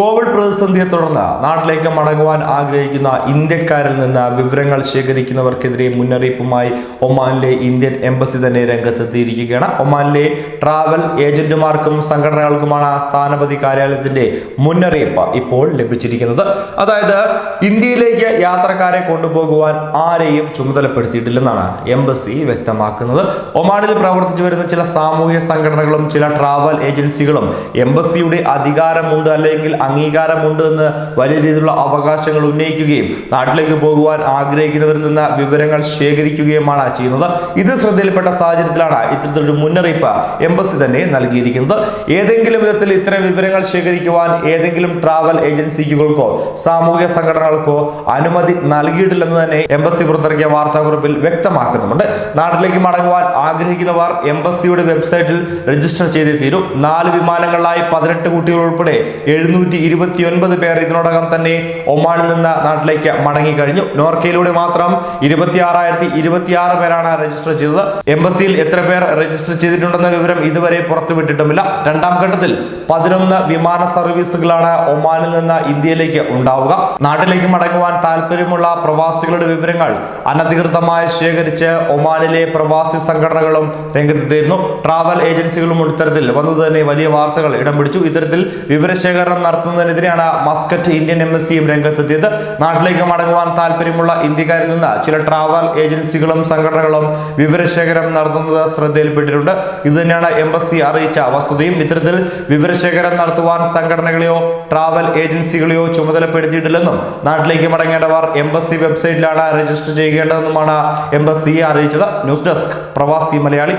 Covid പ്രതിസന്ധിയെ തുടർന്ന് നാട്ടിലേക്ക് മടങ്ങുവാൻ ആഗ്രഹിക്കുന്ന ഇന്ത്യക്കാരിൽ നിന്ന് വിവരങ്ങൾ ശേഖരിക്കുന്നവർക്കെതിരെ മുന്നറിയിപ്പുമായി ഒമാനിലെ ഇന്ത്യൻ എംബസി തന്നെ രംഗത്തെത്തിയിരിക്കുകയാണ്. ഒമാനിലെ ട്രാവൽ ഏജന്റുമാർക്കും സംഘടനകൾക്കുമാണ് സ്ഥാനപതി കാര്യാലയത്തിന്റെ മുന്നറിയിപ്പ് ഇപ്പോൾ ലഭിച്ചിരിക്കുന്നത്. അതായത് ഇന്ത്യയിലേക്ക് യാത്രക്കാരെ കൊണ്ടുപോകുവാൻ ആരെയും ചുമതലപ്പെടുത്തിയിട്ടില്ലെന്നാണ് എംബസി വ്യക്തമാക്കുന്നത്. ഒമാനിൽ പ്രവർത്തിച്ചു വരുന്ന ചില സാമൂഹ്യ സംഘടനകളും ചില ട്രാവൽ ഏജൻസികളും എംബസിയുടെ അധികാരമുണ്ട് അല്ലെങ്കിൽ അംഗീകാരമുണ്ട് എന്ന് വലിയ രീതിയിലുള്ള അവകാശങ്ങൾ ഉന്നയിക്കുകയും നാട്ടിലേക്ക് പോകുവാൻ ആഗ്രഹിക്കുന്നവരിൽ നിന്ന് വിവരങ്ങൾ ശേഖരിക്കുകയുമാണ് ചെയ്യുന്നത്. ഇത് ശ്രദ്ധയിൽപ്പെട്ട സാഹചര്യത്തിലാണ് ഇത്തരത്തിലൊരു മുന്നറിയിപ്പ് എംബസി തന്നെ നൽകിയിരിക്കുന്നത്. ഏതെങ്കിലും വിധത്തിൽ ഇത്തരം വിവരങ്ങൾ ശേഖരിക്കുവാൻ ഏതെങ്കിലും ട്രാവൽ ഏജൻസികൾക്കോ സാമൂഹിക സംഘടനകൾക്കോ അനുമതി നൽകിയിട്ടില്ലെന്ന് തന്നെ എംബസി പുറത്തിറക്കിയ വാർത്താക്കുറിപ്പിൽ വ്യക്തമാക്കുന്നുണ്ട് നാട്ടിലേക്ക് മടങ്ങുവാൻ ആഗ്രഹിക്കുന്നവർ എംബസിയുടെ വെബ്സൈറ്റിൽ രജിസ്റ്റർ ചെയ്തേ തീരും. നാല് വിമാനങ്ങളിലായി പതിനെട്ട് കുട്ടികൾ ഉൾപ്പെടെ എഴുന്നൂറ്റി ഇരുപത്തി ഒൻപത് പേർ ഇതിനോടകം തന്നെ ഒമാനിൽ നിന്ന് നാട്ടിലേക്ക് മടങ്ങിക്കഴിഞ്ഞു നോർക്കയിലൂടെ മാത്രം ഇരുപത്തി ആറായിരത്തി ഇരുപത്തിയാറ് പേരാണ് രജിസ്റ്റർ ചെയ്തത്. എംബസിയിൽ എത്ര പേർ രജിസ്റ്റർ ചെയ്തിട്ടുണ്ടെന്ന വിവരം ഇതുവരെ പുറത്തുവിട്ടിട്ടുമില്ല. രണ്ടാം ഘട്ടത്തിൽ പതിനൊന്ന് വിമാന സർവീസുകളാണ് ഒമാനിൽ നിന്ന് ഇന്ത്യയിലേക്ക് ഉണ്ടാവുക. നാട്ടിലേക്ക് മടങ്ങുവാൻ താല്പര്യമുള്ള പ്രവാസികളുടെ വിവരങ്ങൾ അനധികൃതമായി ശേഖരിച്ച് ഒമാനിലെ പ്രവാസി സംഘടനകളും രംഗത്തെത്തിയിരുന്നു ട്രാവൽ ഏജൻസികളും ഇത്തരത്തിൽ വന്നത് തന്നെ വലിയ വാർത്തകൾ ഇടം പിടിച്ചു. ഇത്തരത്തിൽ വിവരശേഖരണം നടത്തുന്നതിനെതിരെയാണ് മസ്കറ്റ് ഇന്ത്യൻ എംബസിയും രംഗത്തെത്തിയത്. നാട്ടിലേക്ക് മടങ്ങുവാൻ താല്പര്യമുള്ള ഇന്ത്യക്കാരിൽ നിന്ന് ചില ട്രാവൽ ഏജൻസികളും സംഘടനകളും വിവരശേഖരം നടത്തുന്നത് ശ്രദ്ധയിൽപ്പെട്ടിട്ടുണ്ട്. ഇത് തന്നെയാണ് എംബസി അറിയിച്ച വസ്തുതയും. ഇത്തരത്തിൽ വിവരശേഖരം നടത്തുവാൻ സംഘടനകളെയോ ട്രാവൽ ഏജൻസികളെയോ ചുമതലപ്പെടുത്തിയിട്ടില്ലെന്നും നാട്ടിലേക്ക് മടങ്ങേണ്ടവർ എംബസി വെബ്സൈറ്റിലാണ് രജിസ്റ്റർ ചെയ്യേണ്ടതെന്നുമാണ് എംബസി അറിയിച്ചത്. News desk Pravasi Malayali.